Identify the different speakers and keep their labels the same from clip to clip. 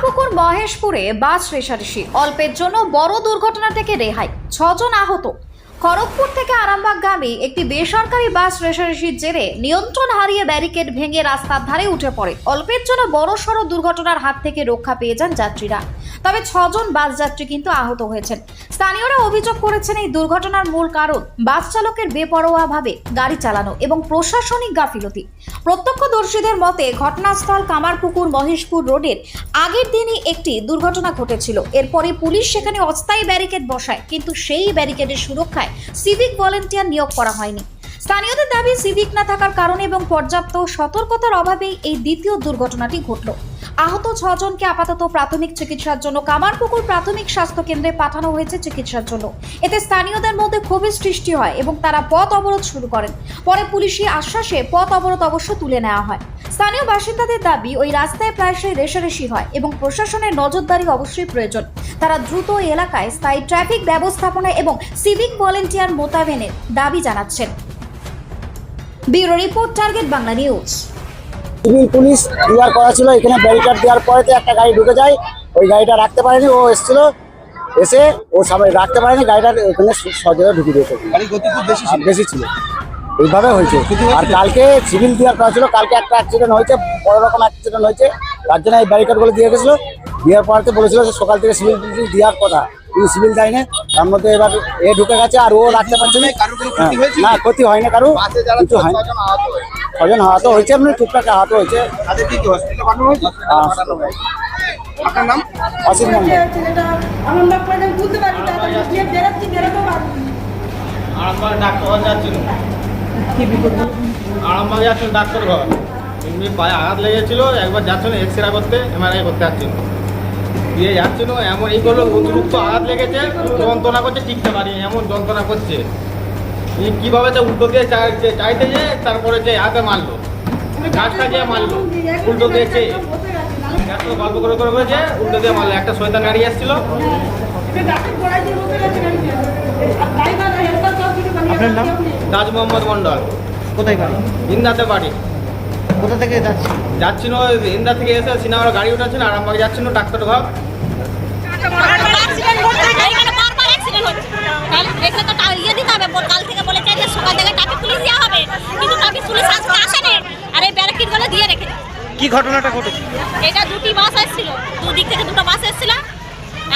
Speaker 1: কামারপুকুর মহেশপুরে বাস রেশারেশি। অল্পের জন্য বড় দুর্ঘটনা থেকে রেহাই। ছজন আহত। খড়গপুর থেকে আরামবাগগামী একটি বেসরকারি বাস রেশারেশির জেরে নিয়ন্ত্রণ হারিয়ে ব্যারিকেড ভেঙে রাস্তার ধারে উঠে পড়ে। অল্পের জন্য বড় সড় দুর্ঘটনার হাত থেকে রক্ষা পেয়ে যান যাত্রীরা। তবে ছজন বাস যাত্রী কিন্তু আহত হয়েছেন। স্থানীয়রা অভিযোগ করেছেন এই দুর্ঘটনার মূল কারণ বাস চালকের বেপরোয়াভাবে গাড়ি চালানো এবং প্রশাসনিক গাফিলতি। প্রত্যক্ষদর্শীদের মতে ঘটনাস্থল কামারপুকুর মহেশপুর রোডের আগের দিনই একটি দুর্ঘটনা ঘটেছিল। এরপরে পুলিশ সেখানে অস্থায়ী ব্যারিকেড বসায়, কিন্তু সেই ব্যারিকেডের সুরক্ষায় সিভিক ভলেন্টিয়ার নিয়োগ করা হয়নি। স্থানীয়দের দাবি সিভিক না থাকার কারণে এবং পর্যাপ্ত সতর্কতার অভাবেই এই দ্বিতীয় দুর্ঘটনাটি ঘটল। আহত ছজনকে আপাতত প্রাথমিক চিকিৎসার জন্য কামারপুকুর প্রাথমিক স্বাস্থ্য কেন্দ্রে পাঠানো হয়েছে চিকিৎসার জন্য। এতে স্থানীয়দের মধ্যে ক্ষোভের সৃষ্টি হয় এবং তারা পথ অবরোধ শুরু করেন। পরে পুলিশি আশ্বাসে পথ অবরোধ অবশ্য তুলে নেওয়া হয়। স্থানীয় বাসিন্দাদের দাবি ওই রাস্তায় প্রায়শই রেশারেশি হয় এবং প্রশাসনের নজরদারি অবশ্যই প্রয়োজন। তারা দ্রুত ওই এলাকায় স্থায়ী ট্রাফিক ব্যবস্থাপনা এবং সিভিক ভলেন্টিয়ার মোতাবেনের দাবি জানাচ্ছেন। Bureau report target Bangla news.
Speaker 2: Civil police দেওয়ার করা ছিল এখানে ব্যারিকেড দেওয়ার পরেতে একটা গাড়ি ঢুকে যায় ওই গাড়িটা রাখতে পারেনি ও এসেছিল এসে ও সামনে রাখতে পারেনি গাড়িটা ওখানে সজরে ঢুকে দিয়েছে।
Speaker 3: গাড়ির গতি খুব বেশি ছিল।
Speaker 2: বেশি ছিল। এইভাবে হয়েছে। আর কালকে সিভিল দেওয়ার করা ছিল কালকে একটা অ্যাক্সিডেন্ট হয়েছে বড় রকম অ্যাক্সিডেন্ট হয়েছে তার জন্য এই ব্যারিকেডগুলো দিয়ে গেছিল। দেওয়ার পরেতে বলেছিল যে সকাল থেকে সিভিল পুলিশ দেওয়ার কথা কিন্তু সিভিল দেয়নি। তার মধ্যে এবার এ ঢুকে গেছে আর ও রাখতে পারছে না।
Speaker 3: কারোর ক্ষতি হয়েছে?
Speaker 2: না হয়নি
Speaker 3: কারও
Speaker 2: কিছু হয়নি।
Speaker 3: ছজন আহত হয়েছে।
Speaker 2: ছজন আহত হয়েছে এমনি টুকটাক আহত হয়েছে।
Speaker 3: আপনার নাম?
Speaker 2: অসীম মন্ডল
Speaker 4: ছেলেটা আমার বাপ মানে বুঝতে পারি তাড়াতাড়ি বেরোচ্ছি বেরোতে পারছি
Speaker 5: আরামবাগ ডাক্তার ঘর যাচ্ছিল আরামবাগ যাচ্ছিল ডাক্তার ঘর। এমনি পায়ে আঘাত লেগেছিল একবার যাচ্ছিল এক্স রে করতে এমআরআই করতে যাচ্ছিল দিয়ে যাচ্ছিল এমন এই করল অতিরিক্ত আঘাত লেগেছে যন্ত্রণা করছে টিকতে পারি এমন যন্ত্রণা করছে। কীভাবে তো উল্টো দিয়ে চাই- যে চাইতে যে তারপরে যে হাতে মারলো। গাছটা দিয়ে মারলো উল্টো দিয়েছে গল্প করে করে করেছে উল্টো দিয়ে মারলো। একটা শৈতান গাড়ি আসছিল
Speaker 4: এটা গাছের গোড়ায় দিয়ে বসে গেছে গাড়িতে আর ড্রাইভার হেল্পার সব কিছু বানিয়ে
Speaker 6: আপনার
Speaker 5: রাজ মোহাম্মদ মন্ডল
Speaker 6: কোথায় বাড়ি
Speaker 5: ইন্দাতে বাড়ি।
Speaker 6: কোথা থেকে যাচ্ছি?
Speaker 5: যাচ্ছিল ইন্দা থেকে এসে সিনেমার গাড়ি উঠাচ্ছিল আরামবাগ যাচ্ছিল ডাক্তার ঘর।
Speaker 7: অ্যাক্সিডেন্ট হচ্ছে এখানে বারবার অ্যাক্সিডেন্ট হচ্ছে তাহলে এখানে তো ইয়ে দিতে হবে কাল থেকে বলেছে যে সকাল থেকে ট্রাফিক পুলিশ দেওয়া হবে কিন্তু ট্রাফিক পুলিশ আজকে আসেনি আর এই ব্যারিকেডগুলো দিয়ে রেখেছে
Speaker 6: কি ঘটনাটা ঘটেছে?
Speaker 7: এটা দুটি বাস এসেছিল দুদিক থেকে দুটো বাস এসেছিল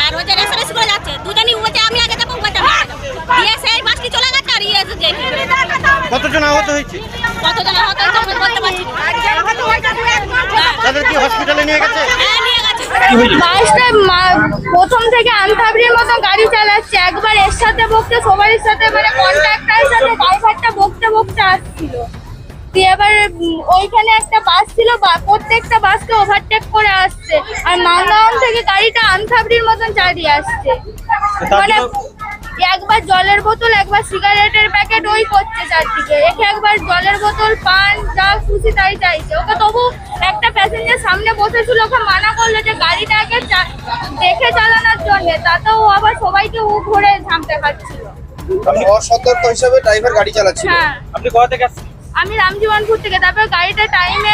Speaker 7: আর ওই যে রেসারেস করে যাচ্ছে দুজনই উঠে আমি আগে যাব উঠে আমি আগে যাব। দিয়ে সেই বাসটি চলে গেছে আর ইয়ে এসে যেতে
Speaker 6: কতজন আহত হয়েছে?
Speaker 7: কতজন আহত হয়েছে বলতে পারছি হ্যাঁ।
Speaker 6: তাদের কি হসপিটালে নিয়ে গেছে?
Speaker 7: হ্যাঁ
Speaker 8: বাসটা প্রথম থেকে আনথাবড়ির মতো গাড়ি চালাচ্ছে। একবার এর সাথে বকতে সবার সাথে মানে কন্ট্রাক্টরের সাথে ড্রাইভারটা বকতে বকতে আসছিল। দিয়ে এবার ওইখানে একটা বাস ছিল বা- প্রত্যেকটা বাসকে ওভারটেক করে আসছে। আর মালদাওয়ান থেকে গাড়িটা আনথাবড়ির মতন চালিয়ে আসছে। মানে একবার জলের বোতল একবার সিগারেটের প্যাকেট ওই করছে চারদিকে। একে একবার জলের বোতল পান যা খুশি তাই চাইছে। ওকে তবু একটা প্যাসেঞ্জার সামনে বসেছিল ওকে মানা করল যে গাড়িটাকে দেখে চালানোর জন্য। তাতেও আবার সবাইকে উ ঘুরে ঝামতে খাচ্ছিল
Speaker 3: আপনি অসতর্ক হিসাবে ড্রাইভার গাড়ি চালাচ্ছিল।
Speaker 8: হ্যাঁ।
Speaker 6: আপনি কোথা থেকে আসছেন?
Speaker 8: আমি রামজীবনপুর থেকে তারপর গাড়িটা টাইমে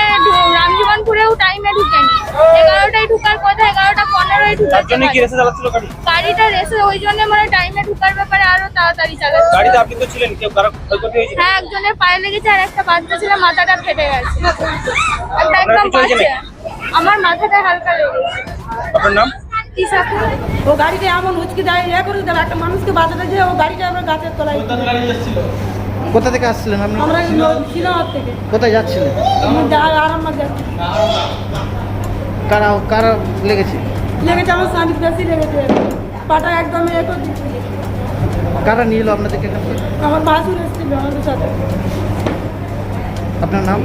Speaker 8: রামজীবনপুরেও টাইমে ঢুকেনি। এগারোটায় ঢুকার কথা এগারোটা পনেরোয় ঢুকেছে
Speaker 6: রেসে চালাচ্ছিল গাড়ি?
Speaker 8: গাড়িটা রেসে ওই জন্য মানে টাইমে ঢুকার ব্যাপারে আরও তাড়াতাড়ি চালাচ্ছে
Speaker 6: গাড়িতে আপনি তো ছিলেন কেউ কারও ক্ষয়ক্ষতি হয়েছে?
Speaker 8: হ্যাঁ একজনের পায়ে লেগেছে আর একটা বাচ্চা ছিল মাথাটা ফেটে গেছে। একটা একদম বাচ্চা আমার মাথাটা হালকা লেগেছে
Speaker 6: আপনার নাম?
Speaker 4: ও গাড়িতে এমন উচকি দাঁড়িয়ে ইয়ে করে দিল একটা মানুষকে বাঁচাতে যে ও গাড়িটা আমরা গাছের তলায়
Speaker 5: গাড়ি এসেছিল?
Speaker 6: কোথা থেকে আসছিলেন আপনি
Speaker 4: আমরা থেকে।
Speaker 6: কোথায় যাচ্ছিলেন?
Speaker 4: আরামবাগ যাচ্ছি।
Speaker 6: কারা কারা লেগেছে?
Speaker 4: লেগেছে আমার স্বামী বেশি লেগেছে। পাটা একদম এ করে
Speaker 6: কারা নিয়ে এলো আপনাদেরকে
Speaker 4: আমার বাসুর এসেছিল আমাদের সাথে।
Speaker 6: আপনার নাম?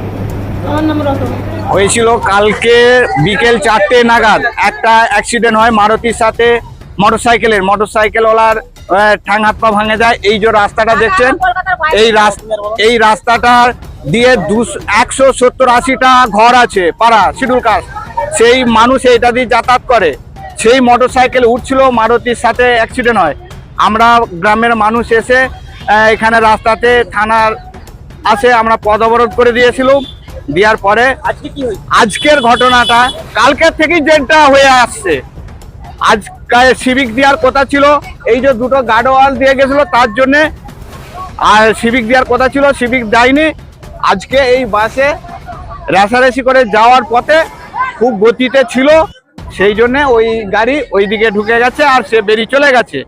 Speaker 4: আমার নাম রতন।
Speaker 2: হয়েছিল কালকে বিকেল চারটে নাগাদ। একটা অ্যাক্সিডেন্ট হয় মারুতির সাথে। মোটর মোটরসাইকেলের মোটরসাইকেলওয়ালার আহ, ঠ্যাং হাত পা ভাঙে যায়। এই যে রাস্তাটা দেখছেন এই রাস্তা এই রাস্তাটা দিয়ে দুশো একশো সত্তর আশিটা ঘর আছে পাড়া শিডিউল কাস্ট সেই মানুষ এটা দিয়ে যাতায়াত করে। সেই মোটরসাইকেল উঠছিল মারুতির সাথে অ্যাক্সিডেন্ট হয়। আমরা গ্রামের মানুষ এসে এখানে রাস্তাতে থানার আসে আমরা পদ অবরোধ করে দিয়েছিলাম। দেওয়ার পরে
Speaker 3: কি
Speaker 2: আজকের ঘটনাটা কালকের থেকেই যেটা হয়ে আসছে। আজকে সিভিক দেওয়ার কথা ছিল। এই যে দুটো গার্ডওয়াল দিয়ে গেছিল তার জন্যে আর সিভিক দেওয়ার কথা ছিল সিভিক দেয়নি। আজকে এই বাসে রেশারেশি করে যাওয়ার পথে খুব গতিতে ছিল, সেই জন্যে ওই গাড়ি ওই দিকে ঢুকে গেছে আর সে বেরিয়ে চলে গেছে।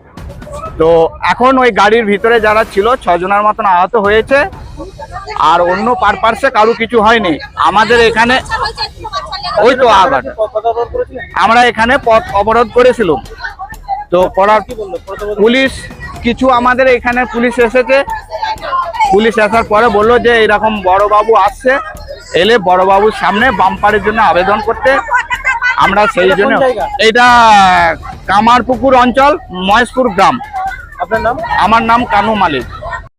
Speaker 2: তো এখন ওই গাড়ির ভিতরে যারা ছিল ছজনের মতন আহত হয়েছে আর অন্য পারপার্সে কারও কিছু হয়নি। আমাদের এখানে ওই তো আঘাত আমরা এখানে পথ অবরোধ করেছিলাম। তো করার পুলিশ, কিছু আমাদের এখানে পুলিশ এসেছে। পুলিশ আসার পরে বলল যে এরকম বড়বাবু আসছে এলে বড়বাবুর সামনে বাম্পারের জন্য আবেদন করতে। আমরা সেই জন্য এটা কামারপুকুর অঞ্চল মহেশপুর গ্রাম।
Speaker 3: আপনার নাম?
Speaker 2: আমার নাম কানু মালিক।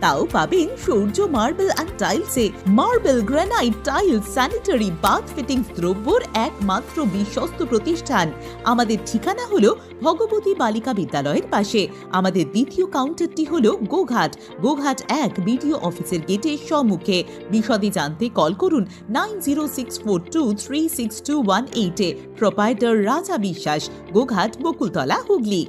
Speaker 9: তাও পাবেন Sourya marble and টাইলসে marble granite tiles sanitary bath fittings দ্রব্যর একমাত্র বিশ্বস্ত প্রতিষ্ঠান। আমাদের ঠিকানা হলো ভগবতী বালিকা বিদ্যালয়ের পাশে। আমাদের দ্বিতীয় কাউন্টারটি হলো গোঘাট। গোঘাট এক বিডিও অফিসের গেটের সম্মুখে। বিশদে জানতে কল করুন nine zero six four two three six two one এইটে প্রোপাইটার রাজা বিশ্বাস গোঘাট বকুলতলা হুগলি